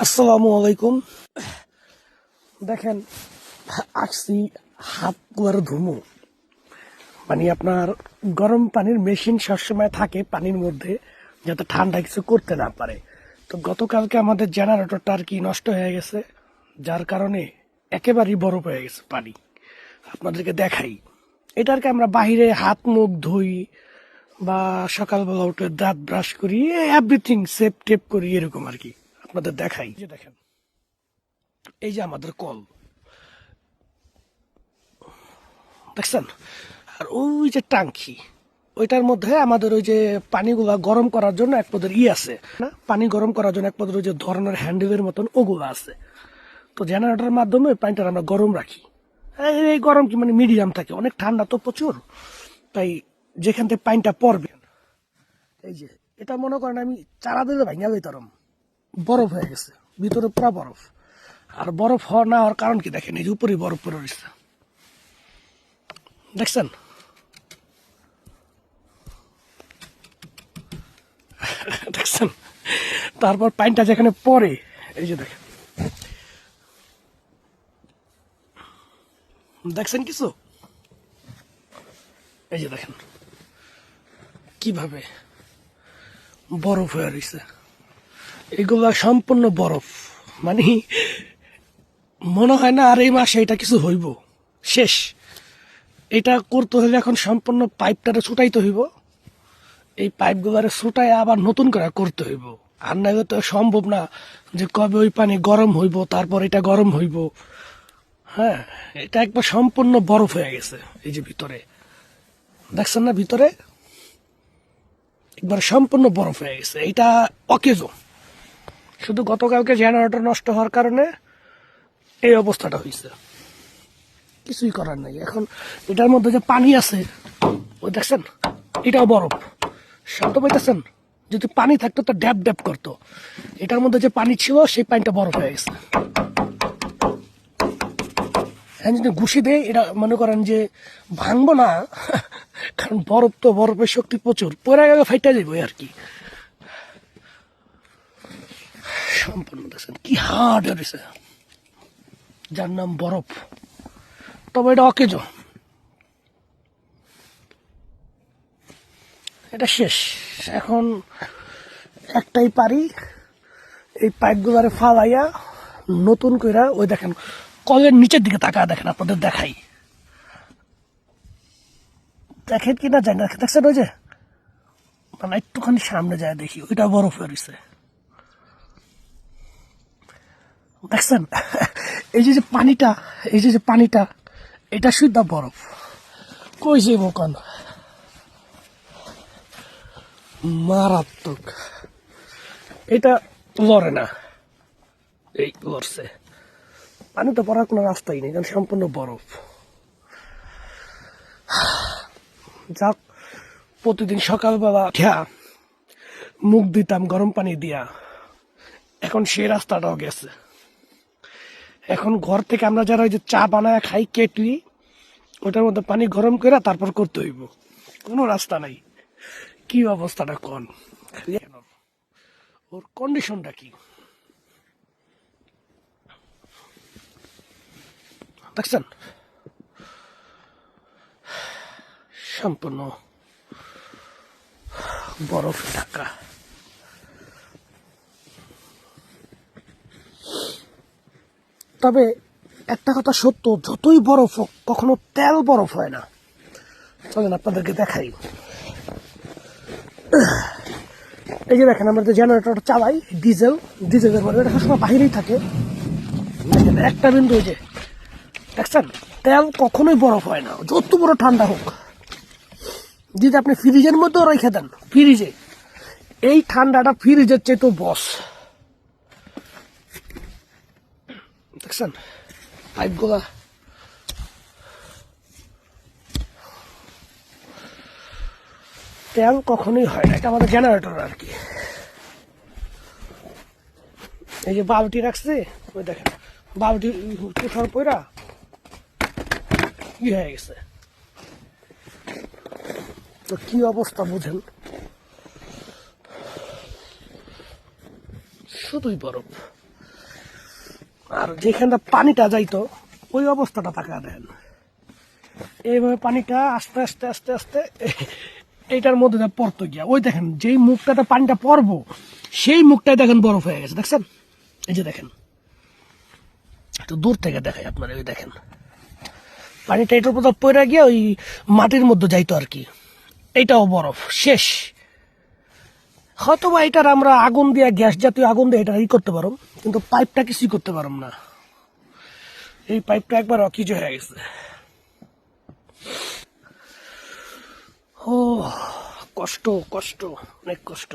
আসসালামু আলাইকুম। দেখেন, আসছি হাত গুয়ার ধুমু। মানে আপনার গরম পানির মেশিন সবসময় থাকে পানির মধ্যে, যাতে ঠান্ডা কিছু করতে না পারে। তো গতকালকে আমাদের জেনারেটরটা আর কি নষ্ট হয়ে গেছে? যার কারণে একেবারেই বরফ হয়ে গেছে পানি। আপনাদেরকে দেখাই। এটাকে আমরা বাহিরে হাত, মুখ ধুই বা সকালবেলা উঠে দাঁত ব্রাশ করি এভরিথিং সেপ টেপ করি, এরকম আর কি। আপনাদের দেখাই। যে দেখেন, এই যে আমাদের কল। দেখছেন? আর ওই যে টাঙ্কি, ওইটার মধ্যে আমাদের ওই যে পানিগুলা গরম করার জন্য এক পদের ই আছে। না, পানি গরম করার জন্য এক পদের ওই যে ধরনের হ্যান্ডেলের মতন ওগুলো আছে। তো জেনারেটরের মাধ্যমে ওই পানিটা আমরা গরম রাখি। এই- গরম কি মানে মিডিয়াম থাকে, অনেক ঠান্ডা তো প্রচুর। তাই যেখান থেকে পানিটা পড়বে, এই যে, এটা মনে করেন আমি চারা দিলে ভাঙা যাইতাম বরফ হয়ে গেছে, ভিতরে পুরা বরফ। আর বরফ হওয়া না হওয়ার কারণ কি দেখেন, এই যে উপরেই বরফ পড়ে রয়েছে। দেখছেন? দেখছেন? তারপর পানিটা যেখানে পড়ে, এই যে দেখেন। দেখছেন কিছু? এই যে দেখেন। কীভাবে বরফ হয়ে রয়েছে। এগুলা সম্পূর্ণ বরফ। মানে মনে হয় না আর এই মাসে এটা কিছু হইব। শেষ। এটা করতে হলে এখন সম্পূর্ণ পাইপটারে ছুটাইতে হইব। এই পাইপগুলারে ছুটাই আবার নতুন করে করতে হইব। আর নাহলে তো সম্ভব না যে কবে ওই পানি গরম হইব, তারপর এটা গরম হইব। হ্যাঁ এটা একবার সম্পূর্ণ বরফ হয়ে গেছে এই যে ভিতরে। দেখছেন না ভিতরে? একবার সম্পূর্ণ বরফ হয়ে গেছে। এটা অকেজো শুধু গতকালকে জেনারেটর নষ্ট হওয়ার কারণে এই অবস্থাটা হয়েছে। কিছুই করার নাই। এখন এটার মধ্যে যে পানি আছে, ওই দেখছেন? এটাও বরফ। শব্দ পাইতেছেন? যদি পানি থাকতো, তো ড্যাব ড্যাব করতো। এটার মধ্যে যে পানি ছিল, সেই পানিটা বরফ হয়ে গেছে। হ্যাঁ যদি ঘুষি দেয় এটা মনে করেন যে ভাঙবো না, কারণ বরফ তো, বরফের শক্তি প্রচুর। পরে গেলে ফাইটা যাব আর কি। সম্পূর্ণ দেখছেন, কি হার্ড হয়েছে যার নাম বরফ। তবে এটা অকেজ। এটা শেষ। এখন একটাই পারি, এই পাইপগুলারে ফালাইয়া নতুন কইরা ওই দেখেন, কলের নিচের দিকে তাকা দেখেন, আপনাদের দেখাই। দেখেন কি না জানি দেখছেন ওই যে? মানে একটুখানি সামনে যায় দেখি, ওইটা বরফ হয়ে রয়েছে দেখছেন? এই যে যে পানিটা, এই যে পানিটা, এটা শুদ্ধ বরফ। কই যে মোকান মারাত্মক। এটা লড়ে না। এই লড়ছে। পানিতে পড়ার কোনো রাস্তাই নেই, কারণ সম্পূর্ণ বরফ। যাক, প্রতিদিন সকালবেলা উঠিয়া মুখ দিতাম গরম পানি দিয়া। এখন সেই রাস্তাটাও গেছে। এখন ঘর থেকে আমরা যারা ওই যে চা বানায় খাই, কেটুই, ওটার মধ্যে পানি গরম করে তারপর করতে হইব। কোনো রাস্তা নাই। কি অবস্থাটা কন? ওর কন্ডিশনটা কি? দেখছেন? সম্পূর্ণ বরফ ঢাকা। তবে একটা কথা সত্য, যতই বরফ হোক, কখনো তেল বরফ হয় না। চলেন আপনাদেরকে দেখাই। এই যে দেখেন, আমরা যে জেনারেটর চালাই ডিজেল ডিজেলের এটা সবসময় বাহিরেই থাকে। একটা বিন্দু যে, দেখছেন? তেল কখনোই বরফ হয় না। যত বড় ঠান্ডা হোক, যদি আপনি ফ্রিজের মধ্যেও রেখে দেন ফ্রিজে এই ঠান্ডাটা ফ্রিজের চেয়ে তো বস। দেখছেন পাইপগুলা তেল কখনোই হয় না। এটা আমাদের জেনারেটর আর কি। এই যে বালতি রাখছে, ওই দেখেন, বালতি তুষার পয়রা কি হয়ে গেছে। তো কি অবস্থা বুঝেন? শুধুই বরফ। আর যেখানটা পানিটা যাইতো, ওই অবস্থাটা তাকা দেন। এইভাবে পানিটা আস্তে আস্তে আস্তে আস্তে এইটার মধ্যে পড়তো গিয়া। ওই দেখেন, যেই মুখটাতে পানিটা পড়ব, সেই মুখটাই দেখেন বরফ হয়ে গেছে, দেখছেন? এই যে দেখেন। একটু দূর থেকে দেখাই আপনারা, ওই দেখেন। পানিটা এটার উপর পড়ে গিয়ে ওই মাটির মধ্যে যাইতো আর কি। এইটাও বরফ, শেষ। হয়তো বা এটার আমরা আগুন দিয়ে, গ্যাস জাতীয় আগুন দিয়ে এটা ই করতে পারো কিন্তু পাইপটা কিছুই করতে পারম না। এই পাইপটা একবার অকিজ হয়ে গেছে। ও, কষ্ট কষ্ট, অনেক কষ্ট।